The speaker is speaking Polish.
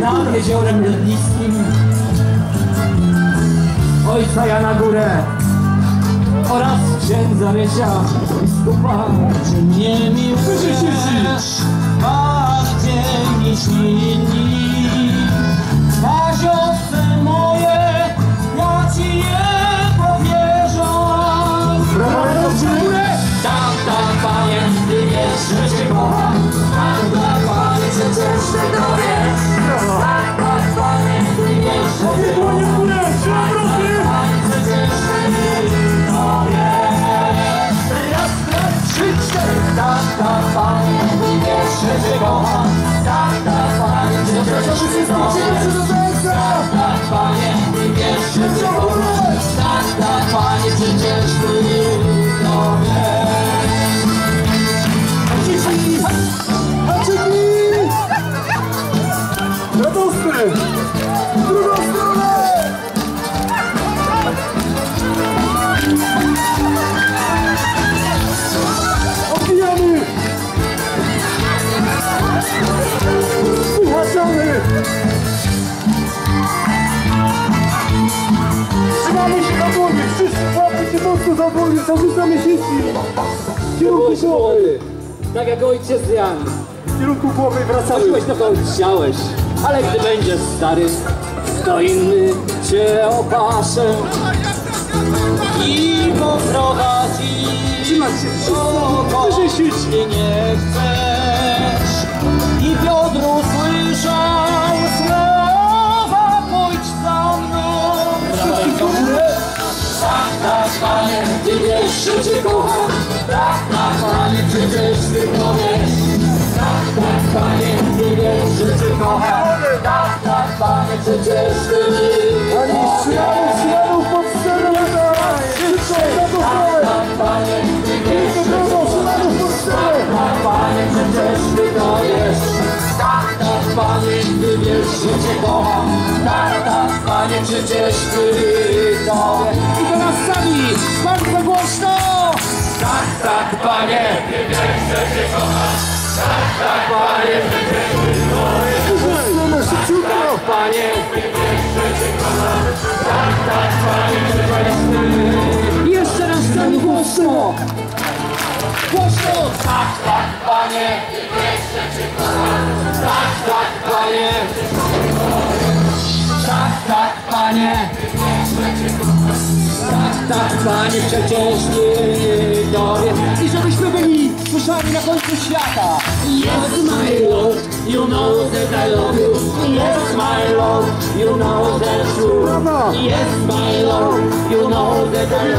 nad jeziorem Lednickim Ojca Jana Górę. Oraz księdza Rysia. Biskupa Czy panie, przecież ty się mocno za sieci! W kierunku głowy! Tak jak ojciec Jan. W kierunku głowy wracamy! Chodziłeś dokąd chciałeś, ale gdy będziesz stary, to inny cię opaszę i poprowadzi. Trzymać się Wyżej ty nie chcesz. Że cię kocham. Tak, tak, panie, przecież ty to wiesz. Tak, tak, panie, ty wiesz, że cię kocham. Tak, tak, panie, przecież ty wiesz. Panie, ty wiesz, że cię kocham. Tak, tak, panie, przecież ty to wiesz. I teraz sami, bardzo głośno! Tak, tak, panie, ty wiesz, że cię kocham. Tak, tak, panie, Scenę, szybciutko! panie, ty wiesz, że cię kocham. Tak, tak, panie, przecież ty... Jeszcze raz sami głośno! Głośno! Tak, tak, panie! Tak, tak, panie! Tak, tak, panie! Tak, tak, panie, przecież ty dowie I żebyśmy byli słyszani na końcu świata Yes, my lord, you know that I love you Yes, my lord, you know that's true Brawa! Yes, my lord, you know that I love you